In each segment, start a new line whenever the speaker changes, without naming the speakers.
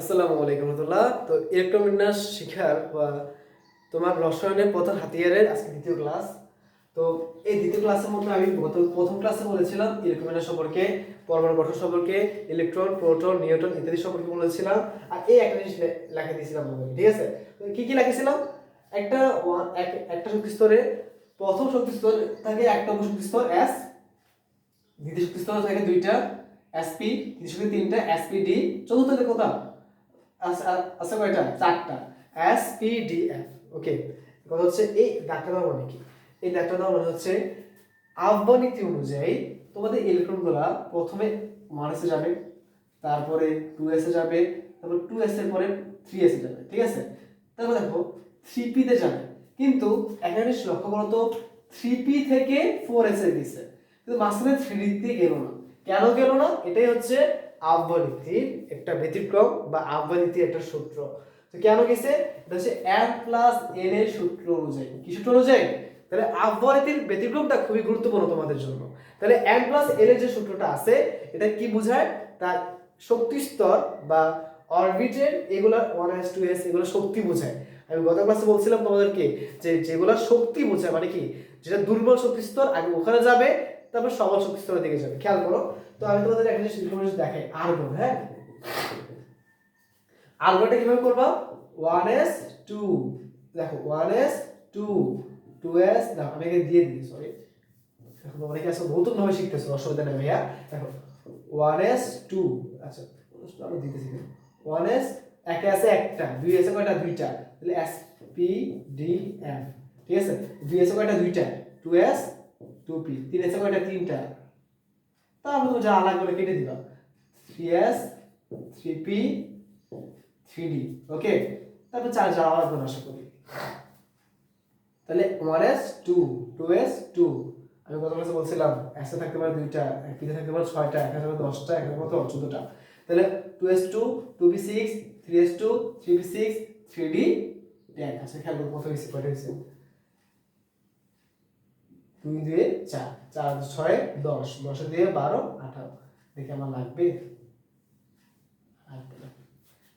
আসসালামু আলাইকুম রহমতুল্লাহ তো ইলেকট্রোবিন্যাস শিখার বা তোমার রসায়নের প্রথম হাতিয়ারের আজকে দ্বিতীয় ক্লাস তো এই দ্বিতীয় ক্লাসের মধ্যে আমি প্রথম প্রথম ক্লাসে বলেছিলাম ইলেকট্রোবিন্যাস সম্পর্কে পরমাণু গঠন সম্পর্কে ইলেকট্রন প্রোটন নিউট্রন ইত্যাদি সম্পর্কে বলেছিলাম আর এই একটা জিনিস লেখা দিয়েছিলাম ঠিক আছে তো কী কী লাগিয়েছিলাম একটা একটা শক্তি স্তরে প্রথম শক্তি স্তর থাকে একটা শক্তি স্তর এস দ্বিতীয় শক্তি স্তর থাকে দুইটা এসপি তৃতীয় শক্তি তিনটা ডি চতুর্থ কোথাও আছে আচ্ছা, আচ্ছা, আচ্ছা, কয়টা চারটা S P D F okay কথা হচ্ছে এই ডাক্তার মানে কি এই ডাক্তার মানে হচ্ছে আহ্বানীতি অনুযায়ী তোমাদের ইলেকট্রনগুলা প্রথমে ওয়ান এসে যাবে তারপরে টু এসে যাবে তারপর টু এসের পরে থ্রি এসে যাবে ঠিক আছে তারপর দেখো থ্রি পিতে যাবে কিন্তু একটা জিনিস লক্ষ্য করো তো থ্রি পি থেকে ফোর এসে দিছে কিন্তু মাঝখানে থ্রি ডি দিয়ে গেল না কেন গেল না এটাই হচ্ছে আবৃত্তির একটা ব্যতিক্রম বা আবৃত্তির একটা সূত্র তো কেন গেছে এটা হচ্ছে এন প্লাস এন এর সূত্র অনুযায়ী কি সূত্র অনুযায়ী তাহলে আবৃত্তির ব্যতিক্রমটা খুবই গুরুত্বপূর্ণ তোমাদের জন্য তাহলে এন প্লাস এন এর যে সূত্রটা আছে এটা কি বোঝায় তার শক্তি স্তর বা অরবিটের এগুলা ওয়ান এস টু এস এগুলো শক্তি বোঝায় আমি গত ক্লাসে বলছিলাম তোমাদেরকে যে যেগুলো শক্তি বোঝায় মানে কি যেটা দুর্বল শক্তি স্তর আগে ওখানে যাবে তারপর সবল শক্তি স্তরের দিকে যাবে খেয়াল করো তো আমি তোমাদের একটা জিনিস দেখাই আর্গন হ্যাঁ আর্গনটা কিভাবে করবা ওয়ান এস টু দেখো one S two two S না আমি এখানে দিয়ে দিই সরি এখন অনেকে আছে নতুন ভাবে শিখতেছে অসুবিধা নেই ভাইয়া দেখো ওয়ান এস টু আচ্ছা আমি দিতেছি ওয়ান এস একে আছে একটা দুই আছে কয়টা দুইটা তাহলে এস পি ডি এফ ঠিক আছে দুই আছে কয়টা দুইটা টু এস টু পি তিন আছে কয়টা তিনটা তারপর তুমি যা করে কেটে দিলাম three S three P three D okay তারপর চার যা লাগবে আশা করি তাহলে one S two two S two আমি কত ক্লাসে বলছিলাম একসাথে থাকতে পারে দুইটা পিতে থাকতে পারে ছয়টা একা থাকবে দশটা একা মতো চোদ্দটা তাহলে two S two two p six three s two three p six three d ten আচ্ছা খেয়াল কত বেশি কয়টা হয়েছে দুই দিয়ে চার চার ছয় দশ দশে দুয়ে বারো আঠারো দেখে আমার লাগবে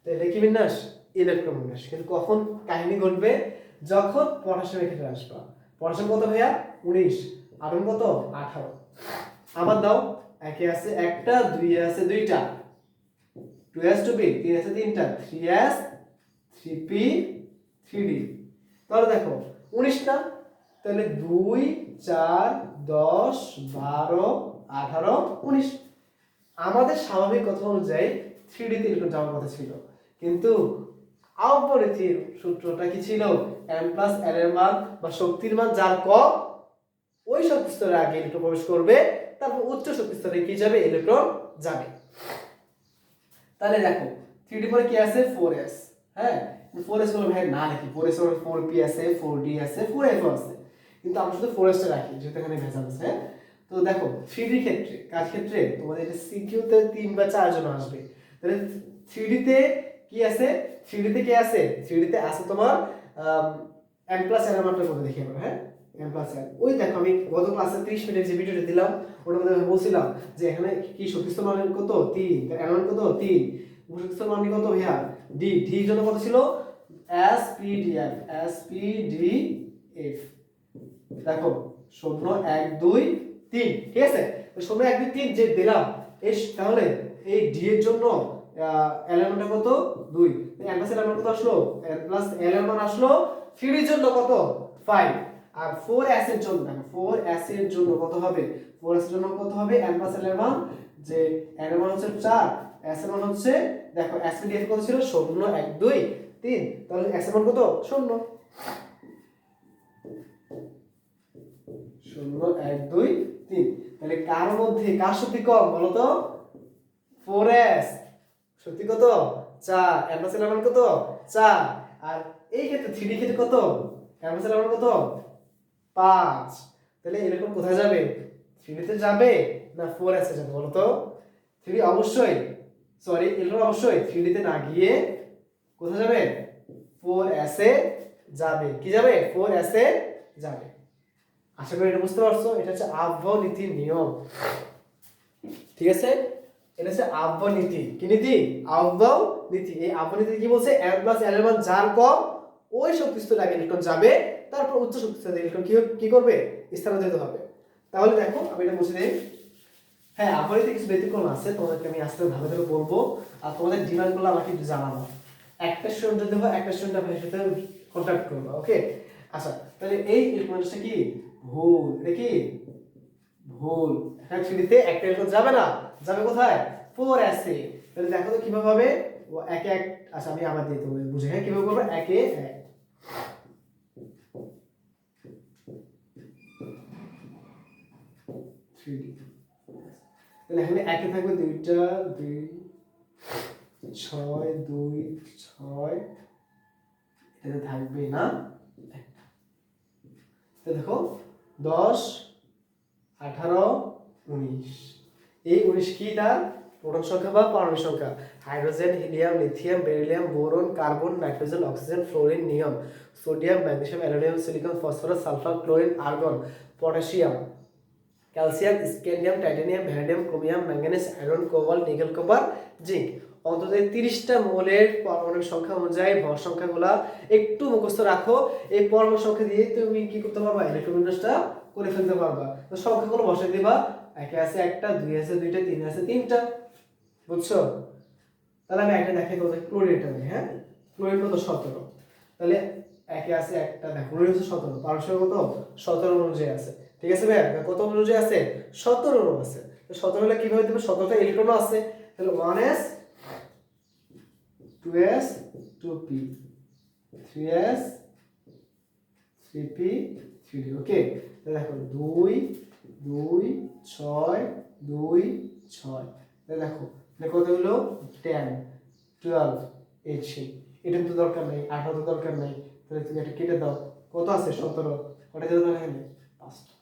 তো এটা কি বিন্যাস ইলেকট্রন বিন্যাস কিন্তু কখন কাহিনী ঘটবে যখন পটাশিয়ামের ক্ষেত্রে আসবা পটাশিয়াম কত ভাইয়া উনিশ আটন কত আঠারো আবার দাও একে আছে একটা দুই আছে দুইটা টু এস টু পি তিন আছে তিনটা three S three P three d তাহলে দেখো উনিশটা তাহলে দুই চার দশ বারো আঠারো উনিশ আমাদের স্বাভাবিক কথা অনুযায়ী থ্রি ডিতে এরকম যাওয়ার কথা ছিল কিন্তু আউপরিথির সূত্রটা কি ছিল এম প্লাস এর মান বা শক্তির মান যার ক ওই শক্তি স্তরে আগে ইলেকট্রন প্রবেশ করবে তারপর উচ্চ শক্তি স্তরে কি যাবে ইলেকট্রন যাবে তাহলে দেখো থ্রি ডি পরে কি আছে ফোর এস হ্যাঁ ফোর এস হলো ভাই না লিখি ফোর এস হলো ফোর পি আছে ফোর ডি আছে ফোর এফ আছে কিন্তু আমরা শুধু ফোরেস্টে রাখি যেহেতু এখানে ভেজাল আছে হ্যাঁ? তো দেখো থ্রিডির ক্ষেত্রে কার ক্ষেত্রে তোমাদের কিউ সিকিউতে তিন বা চারজন আসবে তাহলে থ্রিডিতে কি আছে থ্রিডিতে কে আছে থ্রিডিতে আছে তোমার এন প্লাস এন আমরা করে দেখি আমরা হ্যাঁ এন প্লাস এন ওই দেখো আমি গত ক্লাসে ত্রিশ মিনিট যে ভিডিওটা দিলাম ওটার মধ্যে আমি বলছিলাম যে এখানে কি সতীস্থ মান কত তিন এন কত তিন সতীস্থ মান কত ভাইয়া ডি ডি জন্য কত ছিল s P D f s P D f দেখো শূন্য এক দুই তিন ঠিক আছে শূন্য এক দুই তিন যে দিলাম এই তাহলে এই ডি এর জন্য অ্যালার্মটা কত দুই অ্যাডভান্স অ্যালার্ম কত আসলো প্লাস অ্যালার্ম আসলো থ্রির জন্য কত ফাইভ আর ফোর এস এর জন্য ফোর এস এর জন্য কত হবে ফোর এস এর জন্য কত হবে এন প্লাস এলেভেন যে এন হচ্ছে চার এস এর মান হচ্ছে দেখো এস এর কত ছিল শূন্য এক দুই তিন তাহলে এস এর মান কত শূন্য শূন্য এক দুই তিন তাহলে কার মধ্যে কার সত্যি কম বলতো ফোর এস সত্যি কত চার অ্যাডভান্স ইলেভেন কত চার আর এই ক্ষেত্রে থ্রি ক্ষেত্রে কত অ্যাডভান্স ইলেভেন কত পাঁচ তাহলে এরকম কোথায় যাবে থ্রিডিতে যাবে না ফোর এসে যাবে বলতো থ্রি অবশ্যই সরি এরকম অবশ্যই থ্রিডিতে না গিয়ে কোথায় যাবে ফোর এসে যাবে কি যাবে ফোর এসে যাবে আশা করি এটা বুঝতে পারছো এটা হচ্ছে আবহনীতির নিয়ম ঠিক আছে এটা হচ্ছে নীতি কি নীতি নীতি এই আবহনীতি কি বলছে এল প্লাস এল মান যার কম ওই শক্তিস্তরে আগে ইলেকট্রন যাবে তারপর উচ্চ শক্তিস্তরে ইলেকট্রন কি কি করবে স্থানান্তরিত হবে তাহলে দেখো আমি এটা বুঝে দিই হ্যাঁ আবহনীতি কিছু ব্যতিক্রম আছে তোমাদেরকে আমি আস্তে ভালো করে বলবো আর তোমাদের ডিমান্ডগুলো আমাকে একটু জানাবো একটা স্টুডেন্ট হয় একটা স্টুডেন্ট আপনার সাথে কন্ট্যাক্ট করবো ওকে আচ্ছা তাহলে এই ইলেকট্রনটা কি ভুল দেখি ভুল হ্যাঁ, এক সিঁড়িতে একটা এরকম যাবে না যাবে কোথায় ফোর অ্যাসে তাহলে দেখো তো কিভাবে হবে ও একে এক আচ্ছা আমি আবার দিয়ে দেবো বুঝে হ্যাঁ কিভাবে করবো একে এক তাহলে এখানে একে থাকবে দুইটা দুই ছয় দুই ছয় এটা থাকবে না দেখো দশ আঠারো উনিশ এই উনিশ কি তার প্রোটন সংখ্যা বা পারমাণবিক সংখ্যা hydrogen helium lithium beryllium boron carbon nitrogen oxygen fluorine neon sodium magnesium aluminium silicon phosphorus sulphur chlorine argon potassium calcium scandium titanium vanadium chromium manganese iron cobalt nickel copper zinc অন্তত তিরিশটা মৌলের পরমাণু সংখ্যা অনুযায়ী ভর সংখ্যাগুলো একটু মুখস্থ রাখো এই পরমাণু সংখ্যা দিয়ে তুমি কি করতে পারবা ইলেকট্রন করে ফেলতে পারবা তো সংখ্যাগুলো বসে দিবা একে আছে একটা দুই আছে দুইটা তিন আছে তিনটা বুঝছো তাহলে আমি একটা দেখে কত ক্লোরিনটা নিই হ্যাঁ ক্লোরিন কত সতেরো তাহলে একে আছে একটা দেখো ক্লোরিন হচ্ছে সতেরো পারস্পরিক কত সতেরো অনুযায়ী আছে ঠিক আছে ভাই কত অনুযায়ী আছে সতেরো আছে সতেরো হলে কীভাবে দেবে সতেরোটা ইলেকট্রনও আছে তাহলে one S 2s 2p 3s 3p 3d ওকে দেখো দুই দুই ছয় দুই ছয় দেখো কত হলো টেন টুয়েলভ এই সেই এটা তো দরকার নেই আঠারো তো দরকার নেই তাহলে তুমি এটা কেটে দাও কত আছে সতেরো ওটা দরকার তাহলে পাঁচটা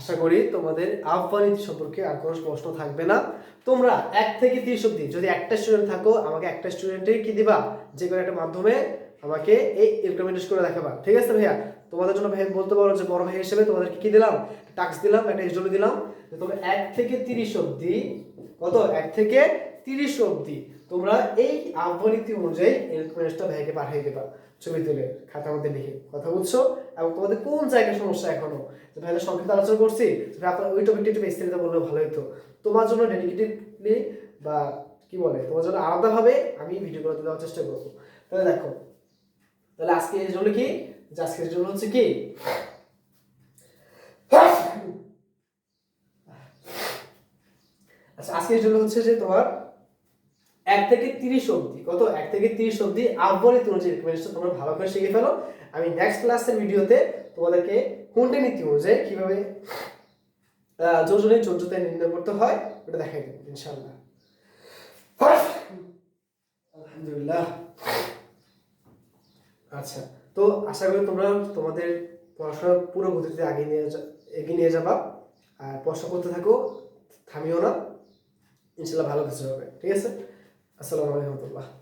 আশা করি তোমাদের আহ্বানিত সম্পর্কে আর কোনো প্রশ্ন থাকবে না তোমরা এক থেকে তিরিশ অব্দি যদি একটা স্টুডেন্ট থাকো আমাকে একটা স্টুডেন্টের কি দিবা যে কোনো একটা মাধ্যমে আমাকে এই রেকমেন্ডেশন করে দেখাবা ঠিক আছে ভাইয়া তোমাদের জন্য ভাই বলতে পারো যে বড় ভাই হিসেবে তোমাদেরকে কি দিলাম টাস্ক দিলাম একটা হিসেবে দিলাম তোমরা এক থেকে তিরিশ অব্দি কত এক থেকে তিরিশ অব্দি তোমরা এই আহ্বানীতি অনুযায়ী এরকম একটা ভাইকে পাঠিয়ে দেবা ছবি তুলে খাতার মধ্যে লিখে কথা বলছো এবং তোমাদের কোন জায়গায় সমস্যা এখনো যে সংক্ষিপ্ত আলোচনা করছি আপনার ওই টপিকটা একটু বিস্তারিত বললে ভালো হতো তোমার জন্য ডেডিকেটিভলি বা কি বলে তোমার জন্য আলাদাভাবে আমি ভিডিও করে দেওয়ার চেষ্টা করবো তাহলে দেখো তাহলে আজকে এর জন্য কি যে আজকের জন্য হচ্ছে কি আচ্ছা আজকের জন্য হচ্ছে যে তোমার এক থেকে তিরিশ অবধি কত এক থেকে তিরিশ অবধি আব্বরিত অনুযায়ী রিকমেন্ডেশন তোমরা ভালো করে শিখে ফেলো আমি নেক্সট ক্লাসের ভিডিওতে তোমাদেরকে কোনটা নীতি অনুযায়ী কীভাবে যোজনে যোজ্যতা নির্ণয় করতে হয় ওটা দেখাই দেবো ইনশাল্লাহ আলহামদুলিল্লাহ আচ্ছা তো আশা করি তোমরা তোমাদের পড়াশোনা পুরো গতিতে আগে নিয়ে এগিয়ে নিয়ে যাবা আর পড়াশোনা করতে থাকো থামিও না ইনশাল্লাহ ভালো কিছু হবে ঠিক আছে আসসালামু আলাইকুম